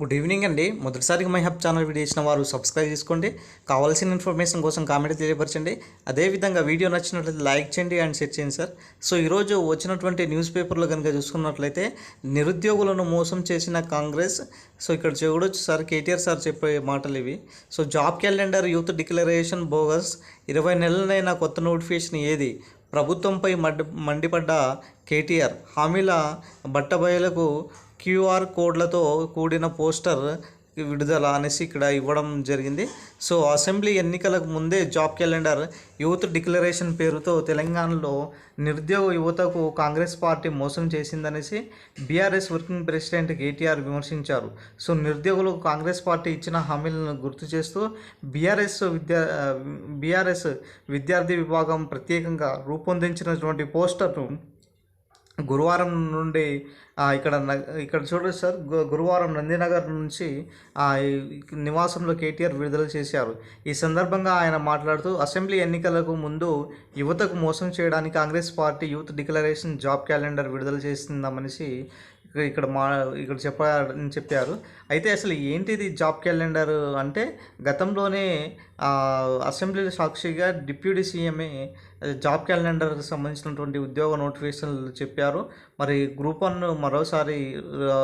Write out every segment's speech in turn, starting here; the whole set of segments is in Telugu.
గుడ్ ఈవినింగ్ అండి. మొదటిసారిగా మై హబ్ ఛానల్ వీడియో ఇచ్చిన వారు సబ్స్క్రైబ్ చేసుకోండి. కావాల్సిన ఇన్ఫర్మేషన్ కోసం కామెంట్ తెలియపరచండి. అదేవిధంగా వీడియో నచ్చినట్లయితే లైక్ చేయండి అండ్ షేర్ చేయండి సార్ సో ఈరోజు వచ్చినటువంటి న్యూస్ పేపర్లో కనుక చూసుకున్నట్లయితే నిరుద్యోగులను మోసం చేసిన కాంగ్రెస్. సో ఇక్కడ చూడొచ్చు సార్ కేటీఆర్ సార్ చెప్పే మాటలు ఇవి. So job calendar youth declaration bogus ఇరవై నెలలైన కొత్త నోటిఫికేషన్ ఏది? ప్రభుత్వంపై మండి మండిపడ్డ కేటీఆర్. హామీల బట్టబయలకు క్యూఆర్ కోడ్లతో కూడిన పోస్టర్ విడుదల అనేసి ఇక్కడ ఇవ్వడం జరిగింది. సో అసెంబ్లీ ఎన్నికలకు ముందే జాబ్ క్యాలెండర్ యూత్ డిక్లరేషన్ పేరుతో తెలంగాణలో నిరుద్యోగ యువతకు కాంగ్రెస్ పార్టీ మోసం చేసిందనేసి బీఆర్ఎస్ వర్కింగ్ ప్రెసిడెంట్ కేటీఆర్ విమర్శించారు. సో నిరుద్యోగులకు కాంగ్రెస్ పార్టీ ఇచ్చిన హామీలను గుర్తు చేస్తూ బీఆర్ఎస్ విద్యా బీఆర్ఎస్ విద్యార్థి విభాగం ప్రత్యేకంగా రూపొందించినటువంటి పోస్టర్ను గురువారం నుండి ఇక్కడ న- ఇక్కడ చూడండి సార్ గు- గురువారం నందినగర్ నుంచి నివాసంలో కేటీఆర్ విడుదల చేశారు. ఈ సందర్భంగా ఆయన మాట్లాడుతూ అసెంబ్లీ ఎన్నికలకు ముందు యువతకు మోసం చేయడానికి Congress party youth declaration job calendar విడుదల చేస్తుందమనేసి ఇక్కడ మా ఇక్కడ చెప్పారని చెప్పారు. అయితే అసలు ఏంటిది జాబ్ క్యాలెండర్ అంటే గతంలోనే అసెంబ్లీ సాక్షిగా డిప్యూటీ సీఎంఏ జాబ్ క్యాలెండర్కి సంబంధించినటువంటి ఉద్యోగ నోటిఫికేషన్లు చెప్పారు. మరి గ్రూప్ వన్ మరోసారి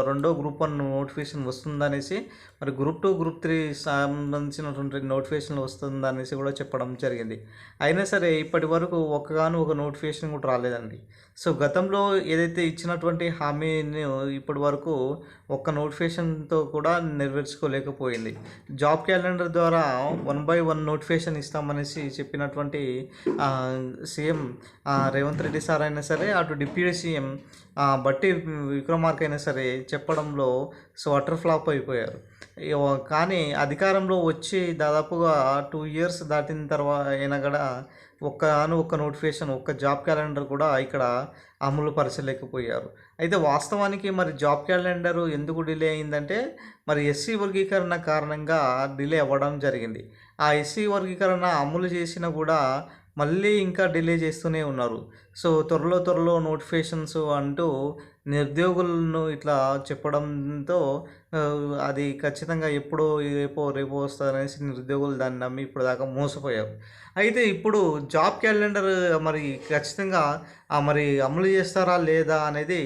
రెండో గ్రూప్ వన్ నోటిఫికేషన్ వస్తుందనేసి మరి గ్రూప్ టూ గ్రూప్ త్రీ సంబంధించినటువంటి నోటిఫికేషన్లు వస్తుందనేసి కూడా చెప్పడం జరిగింది. అయినా సరే ఇప్పటి వరకు ఒక్కగాను ఒక నోటిఫికేషన్ కూడా రాలేదండి. సో గతంలో ఏదైతే ఇచ్చినటువంటి హామీని ఇప్పటి వరకు ఒక్క నోటిఫికేషన్తో కూడా నెరవేర్చుకోలేకపోయింది. జాబ్ క్యాలెండర్ ద్వారా వన్ బై వన్ నోటిఫికేషన్ ఇస్తామనేసి చెప్పినటువంటి సీఎం రేవంత్ రెడ్డి సార్ అయినా సరే అటు డిప్యూటీ సీఎం ఆ, బట్టి విక్రమార్క అయినా సరే చెప్పడంలో సో అటర్ ఫ్లాప్ అయిపోయారు. కానీ అధికారంలో వచ్చి దాదాపుగా టూ ఇయర్స్ దాటిన తర్వాత అయినా కూడా ఒక్క ఒక్క నోటిఫికేషన్ ఒక్క జాబ్ క్యాలెండర్ కూడా ఇక్కడ అమలు పరచలేకపోయారు. అయితే వాస్తవానికి మరి జాబ్ క్యాలెండర్ ఎందుకు డిలే అయిందంటే మరి ఎస్సీ వర్గీకరణ కారణంగా డిలే అవ్వడం జరిగింది. ఆ ఎస్సీ వర్గీకరణ అమలు చేసినా కూడా మళ్ళీ ఇంకా డిలే చేస్తూనే ఉన్నారు. సో త్వరలో త్వరలో నోటిఫికేషన్స్ అంటూ నిరుద్యోగులను ఇట్లా చెప్పడంతో అది ఖచ్చితంగా ఎప్పుడో రేపో రేపో వస్తుందనేసి నిరుద్యోగులు దాన్ని నమ్మి ఇప్పుడు దాకా మోసపోయారు. అయితే ఇప్పుడు జాబ్ క్యాలెండర్ మరి ఖచ్చితంగా మరి అమలు చేస్తారా లేదా అనేది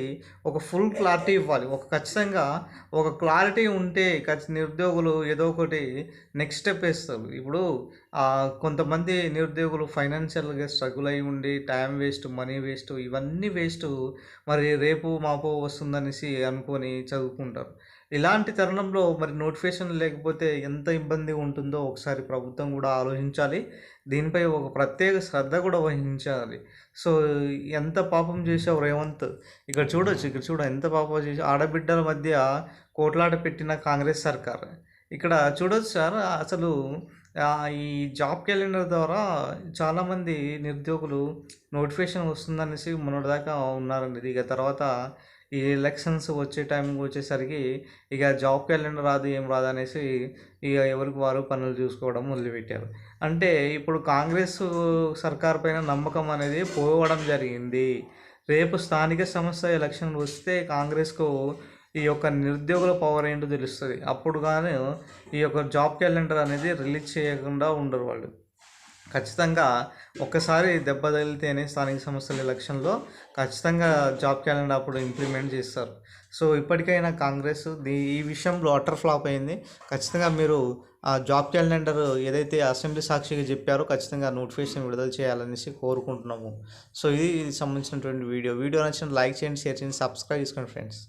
ఒక ఫుల్ క్లారిటీ ఇవ్వాలి. ఒక ఖచ్చితంగా ఒక క్లారిటీ ఉంటే ఖచ్చి నిరుద్యోగులు ఏదో ఒకటి నెక్స్ట్ స్టెప్ వేస్తారు. ఇప్పుడు కొంతమంది నిరుద్యోగులు ఫైనాన్షియల్గా స్ట్రగుల్ అయి ఉండి టైం వేస్ట్ మనీ వేస్ట్ ఇవన్నీ వేస్ట్ మరి రేపు మాపో వస్తుందనేసి అనుకొని చదువుకుంటారు. ఇలాంటి తరుణంలో మరి నోటిఫికేషన్ లేకపోతే ఎంత ఇబ్బంది ఉంటుందో ఒకసారి ప్రభుత్వం కూడా ఆలోచించాలి. దీనిపై ఒక ప్రత్యేక శ్రద్ధ కూడా వహించాలి. సో ఎంత పాపం చేసావు రేవంత్? ఇక్కడ చూడొచ్చు ఇక్కడ చూడ ఎంత పాపం చేసి ఆడబిడ్డల మధ్య కోట్లాట పెట్టిన కాంగ్రెస్ సర్కార్. ఇక్కడ చూడొచ్చు సార్ అసలు ఈ జాబ్ క్యాలెండర్ ద్వారా చాలామంది నిరుద్యోగులు నోటిఫికేషన్ వస్తుందనేసి మొన్నటిదాకా ఉన్నారండి. ఇక తర్వాత ఈ ఎలక్షన్స్ వచ్చే టైంకి వచ్చేసరికి ఇక జాబ్ క్యాలెండర్ రాదు ఏం రాదు అనేసి ఇక ఎవరికి వారు పనులు చూసుకోవడం మొదలుపెట్టారు. అంటే ఇప్పుడు కాంగ్రెస్ సర్కార్ పైన నమ్మకం అనేది పోవడం జరిగింది. రేపు స్థానిక సంస్థ ఎలక్షన్ వస్తే కాంగ్రెస్కు ఈ యొక్క నిరుద్యోగుల పవర్ ఏంటో తెలుస్తుంది. అప్పుడు కానీ ఈ యొక్క జాబ్ క్యాలెండర్ అనేది రిలీజ్ చేయకుండా ఉండరు వాళ్ళు. ఖచ్చితంగా ఒక్కసారి దెబ్బ తగిలితేనే స్థానిక సంస్థల ఎలక్షన్లో ఖచ్చితంగా జాబ్ క్యాలెండర్ అప్పుడు ఇంప్లిమెంట్ చేస్తారు. సో ఇప్పటికైనా కాంగ్రెస్ దీ ఈ విషయంలో అటర్ ఫ్లాప్ అయింది. ఖచ్చితంగా మీరు ఆ జాబ్ క్యాలెండర్ ఏదైతే అసెంబ్లీ సాక్షిగా చెప్పారో ఖచ్చితంగా నోటిఫికేషన్ విడుదల చేయాలనేసి కోరుకుంటున్నాము. సో ఇది సంబంధించినటువంటి వీడియో. వీడియో నచ్చిన లైక్ చేయండి షేర్ చేయండి సబ్స్క్రైబ్ చేసుకోండి ఫ్రెండ్స్.